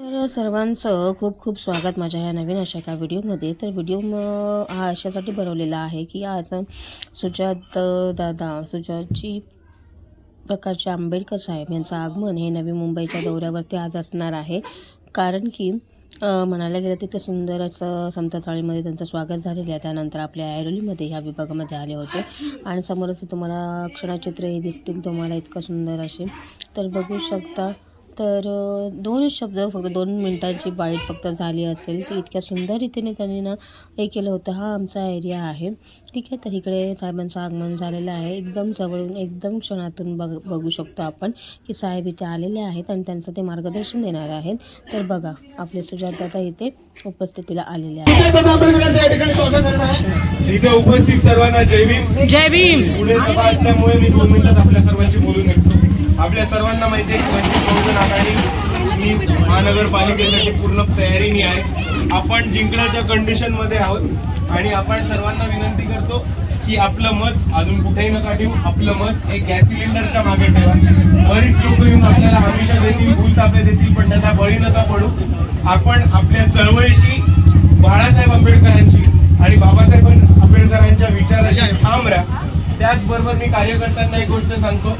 तर सर्वांचं खूप खूप स्वागत माझ्या ह्या नवीन अशा एका व्हिडिओमध्ये. तर व्हिडिओ मग हा अशासाठी बनवलेला आहे की आज सुजात दादा सुजातजी प्रकाशचे आंबेडकर साहेब यांचं आगमन हे नवी मुंबईच्या दौऱ्यावरती आज असणार आहे. कारण की म्हणायला गेलं तिथे सुंदर असं समता चाळीमध्ये त्यांचं स्वागत झालेलं आहे. त्यानंतर आपल्या ऐरोलीमध्ये ह्या विभागामध्ये आले होते. आणि समोरच तुम्हाला क्षणचित्रही दिसतील. तुम्हाला इतकं सुंदर असे. तर बघू शकता तर अ, दोनच शब्द फक्त दोन मिनटांची बाईट फक्त झाली असेल ती इतक्या सुंदर रीतीने त्यांनी ना हे केलं होतं. हा आमचा एरिया आहे. ठीक आहे? तर इकडे साहेबांचं आगमन झालेलं आहे. एकदम जवळून एकदम क्षणातून बघ बघू शकतो आपण की साहेब इथे आलेले आहेत आणि त्यांचं ते मार्गदर्शन देणार आहेत. तर बघा आपले सुजातदादा इथे उपस्थितीला आलेले आहेत. दादा आंबेडकरांचं या ठिकाणी स्वागत करणार आहे. इथे उपस्थित सर्वांना जय भीम. जय भीम. पुढे सभा असल्यामुळे मी दोन मिनिटात आपल्या सर्वांची आपल्या सर्वांना माहिती आहे की वंचित बहुजन आघाडी ही महानगरपालिकेसाठी पूर्ण तयारीने आहे. आपण जिंकण्याच्या कंडिशनमध्ये आहोत आणि आपण सर्वांना विनंती करतो की आपलं मत अजून कुठेही नका ठेवू. आपलं मत एक गॅस सिलेंडरच्या मागे ठेवा. बरीच लोक येऊन आपल्याला हमेशा देतील भूलतापे देतील पण त्यांना बळी नका पडू. आपण आपल्या चळवळीशी त्याचबरोबर मी कार्यकर्त्यांना एक गोष्ट सांगतो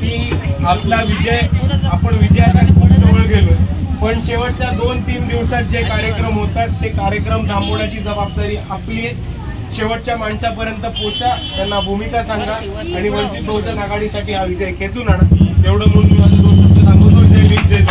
की आपला विजय आपण विजयाच्या खूप जवळ गेलो पण शेवटच्या दोन तीन दिवसात जे कार्यक्रम होतात ते कार्यक्रम थांबवण्याची जबाबदारी आपली शेवटच्या माणसापर्यंत पोचा त्यांना भूमिका सांगा आणि वंचित बहुजन आघाडीसाठी हा विजय खेचून आणा. एवढं म्हणून मी माझे दोन शब्द सांगतो. जय भीम जय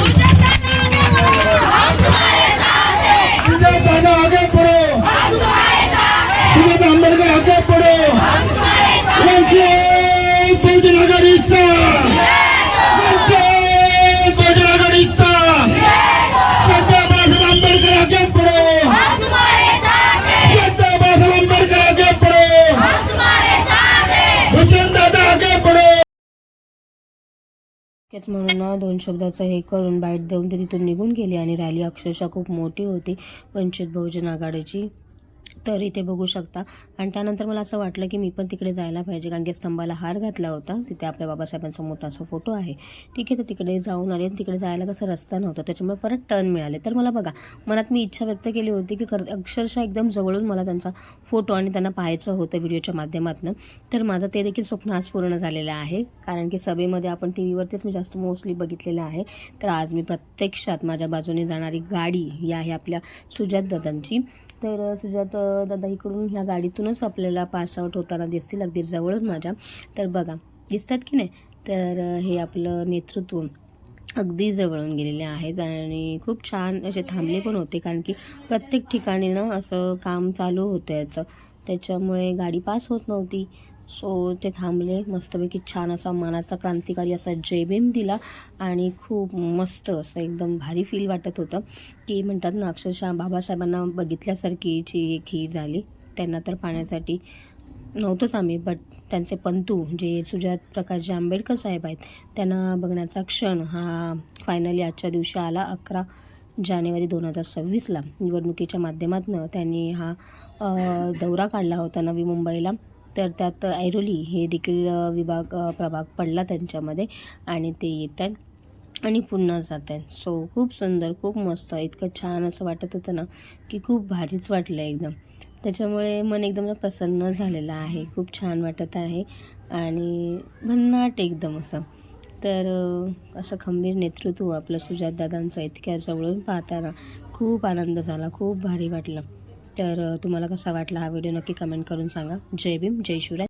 त्याच म्हणून ना दोन शब्दाचं हे करून बाईट देऊन ते तिथून निघून गेले आणि रॅली अक्षरशः खूप मोठी होती. वंचित बहुजन आघाडीची. तर इथे बघू शकता. आणि त्यानंतर मला असं वाटलं की मी पण तिकडे जायला पाहिजे कारण की स्तंभाला हार घातला होता. तिथे आपल्या बाबासाहेबांचा मोठा असा फोटो आहे. ठीक आहे तर तिकडे जाऊन आले. तिकडे जायला कसं रस्ता नव्हता त्याच्यामुळे परत टर्न मिळाले. तर मला बघा मनात मी इच्छा व्यक्त केली होती की खरं अक्षरशः एकदम जवळून मला त्यांचा फोटो आणि त्यांना पाहायचं होतं व्हिडिओच्या माध्यमातून. तर माझं ते देखील स्वप्न आज पूर्ण झालेलं आहे. कारण की सभेमध्ये आपण टी व्हीवरतीच मी जास्त मोस्टली बघितलेलं आहे. तर आज मी प्रत्यक्षात माझ्या बाजूने जाणारी गाडी ही आहे आपल्या सुजात दादांची. तर सुजात दादा इकडून ह्या गाडीतूनच आपल्याला पासआउट होताना दिसतील अगदी जवळून माझ्या. तर बघा दिसतात की नाही? तर हे आपलं नेतृत्व अगदी जवळून गेलेले आहेत आणि खूप छान असे थांबले पण होते कारण की प्रत्येक ठिकाणी ना असं काम चालू होतं याचं. त्याच्यामुळे गाडी पास होत नव्हती. सो ते थांबले. मस्तपैकी छान असा मनाचा क्रांतिकारी असा जयभीम दिला आणि खूप मस्त असं एकदम भारी फील वाटत होतं. की म्हणतात ना अक्षरशः बाबासाहेबांना बघितल्यासारखीची एक ही झाली. त्यांना तर पाण्यासाठी नव्हतंच आम्ही बट त्यांचे पंतू जे सुजात प्रकाशजी आंबेडकर साहेब आहेत त्यांना बघण्याचा क्षण हा फायनली आजच्या दिवशी आला अकरा जानेवारी दोन हजार सव्वीसला. निवडणुकीच्या माध्यमातून त्यांनी हा दौरा काढला होता नवी मुंबईला. तर त्यात ऐरोली हे देखील विभाग प्रभाग पडला त्यांच्यामध्ये आणि ते येतात आणि पुन्हा जात आहेत सो खूप सुंदर खूप मस्त इतकं छान असं वाटत होतं ना की खूप भारीच वाटलं एकदम. त्याच्यामुळे मन एकदम प्रसन्न झालेलं आहे खूप छान वाटत आहे आणि भन्नाट एकदम असं. तर असं खंबीर नेतृत्व आपलं सुजातदादांचं इतक्या जवळून पाहताना खूप आनंद झाला खूप भारी वाटलं. तर तुम्हाला कसा वाटला हा व्हिडिओ नक्की कमेंट करून सांगा. जय भीम जय शिवराय.